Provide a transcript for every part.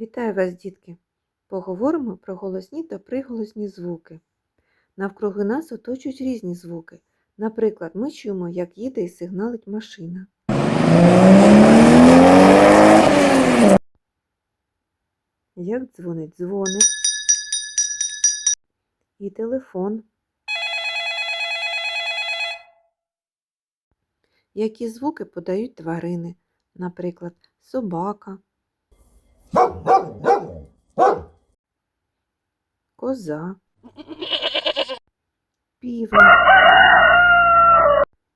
Вітаю вас, дітки! Поговоримо про голосні та приголосні звуки. Навкруги нас оточують різні звуки. Наприклад, ми чуємо, як їде і сигналить машина. Як дзвонить дзвоник. І телефон. Які звуки подають тварини, наприклад, собака, коза, півень,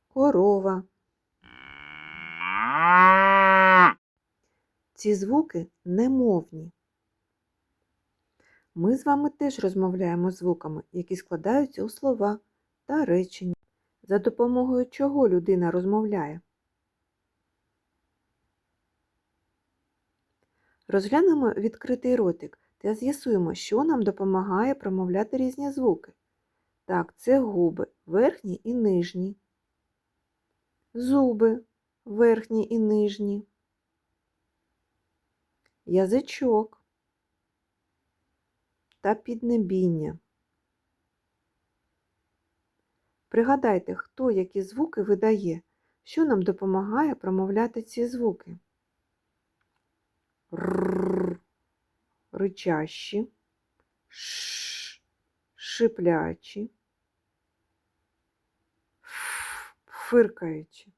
корова. Ці звуки немовні. Ми з вами теж розмовляємо звуками, які складаються у слова та речення. За допомогою чого людина розмовляє? Розглянемо відкритий ротик та з'ясуємо, що нам допомагає промовляти різні звуки. Так, це губи, верхні і нижні, зуби, верхні і нижні, язичок та піднебіння. Пригадайте, хто які звуки видає, що нам допомагає промовляти ці звуки. Р, ричащі, ш, шиплячі, ф, фиркаючі.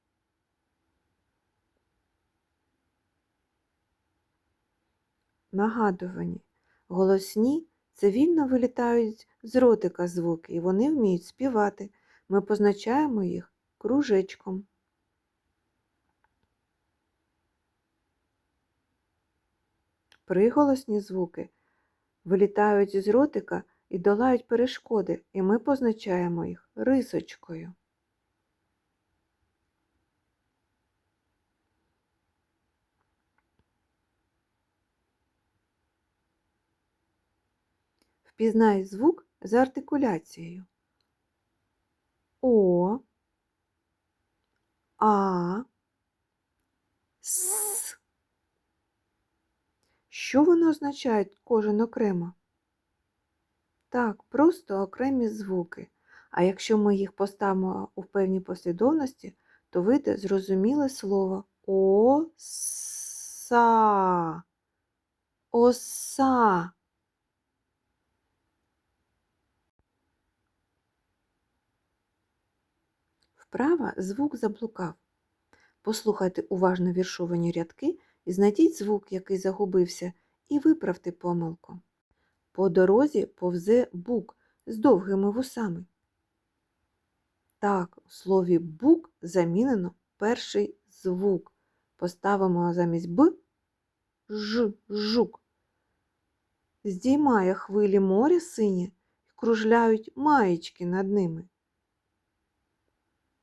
Нагадувані. Голосні це вільно вилітають з ротика звуки, і вони вміють співати. Ми позначаємо їх кружечком. Приголосні звуки вилітають з ротика і долають перешкоди, і ми позначаємо їх рисочкою. Впізнай звук за артикуляцією. О, А, С. Що вони означають кожен окремо? Так, просто окремі звуки. А якщо ми їх поставимо у певній послідовності, то вийде зрозуміле слово оса. Оса. Вправа звук заблукав. Послухайте уважно віршовані рядки і знайдіть звук, який загубився, і виправте помилку. По дорозі повзе бук з довгими вусами. Так, у слові бук замінено перший звук. Поставимо замість б ж жук. Здіймає хвилі моря синє і кружляють маєчки над ними.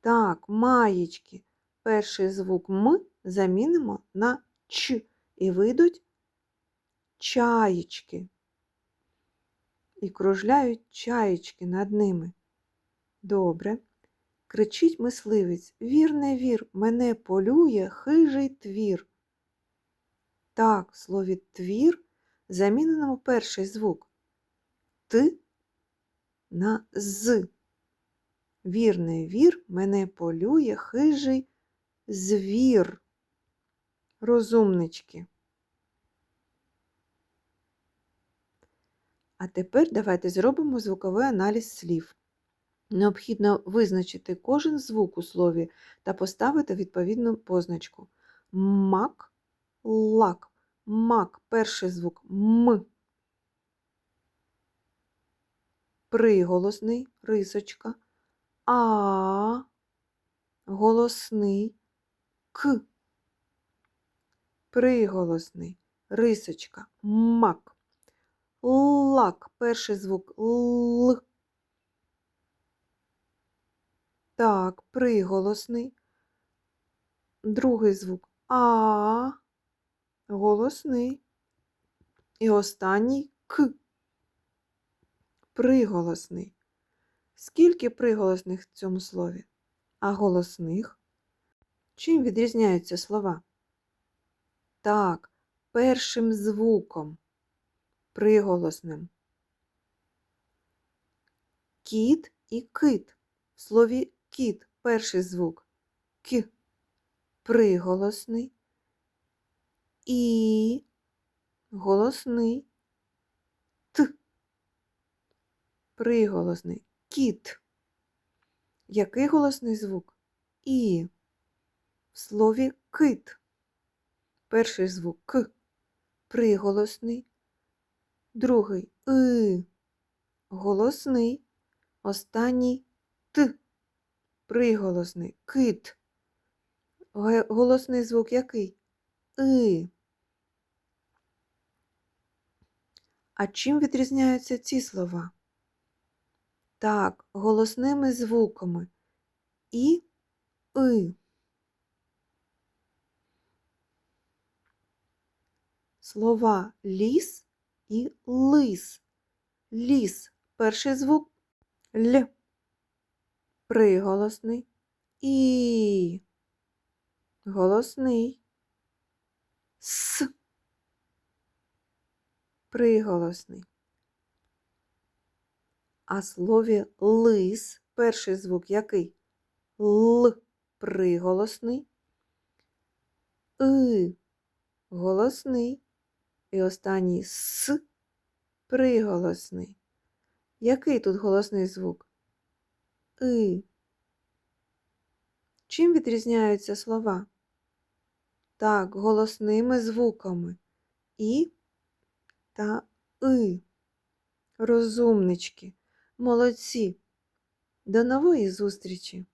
Так, маєчки. Перший звук М замінимо на Ч і вийдуть чаєчки. І кружляють чаєчки над ними. Добре. Кричить мисливець Вір, не вір, мене полює хижий твір. Так, в слові твір замінено перший звук Т на з. Вір, не вір, мене полює хижий звір. Розумнички. А тепер давайте зробимо звуковий аналіз слів. Необхідно визначити кожен звук у слові та поставити відповідну позначку. Мак, лак, мак, перший звук М. Приголосний, рисочка. А, голосний, К. Приголосний, рисочка, мак. Лак, перший звук Л. Так, приголосний. Другий звук А. Голосний. І останній К. Приголосний. Скільки приголосних в цьому слові? А голосних? Чим відрізняються слова? Так, першим звуком, приголосним. Кіт і кит. В слові кіт перший звук к, приголосний і голосний т, приголосний кіт. Який голосний звук? І. В слові кит. Перший звук к, приголосний, другий и, голосний, останній т, приголосний, кит. Голосний звук який? И. А чим відрізняються ці слова? Так, голосними звуками і и. Слова ліс і лис. Ліс перший звук. Л, приголосний. І. Голосний. С, приголосний. А слові лис перший звук який? Л. Приголосний, и. Голосний і останній с приголосний. Який тут голосний звук? И. Чим відрізняються слова? Так, голосними звуками і та и. Розумнички, молодці. До нової зустрічі!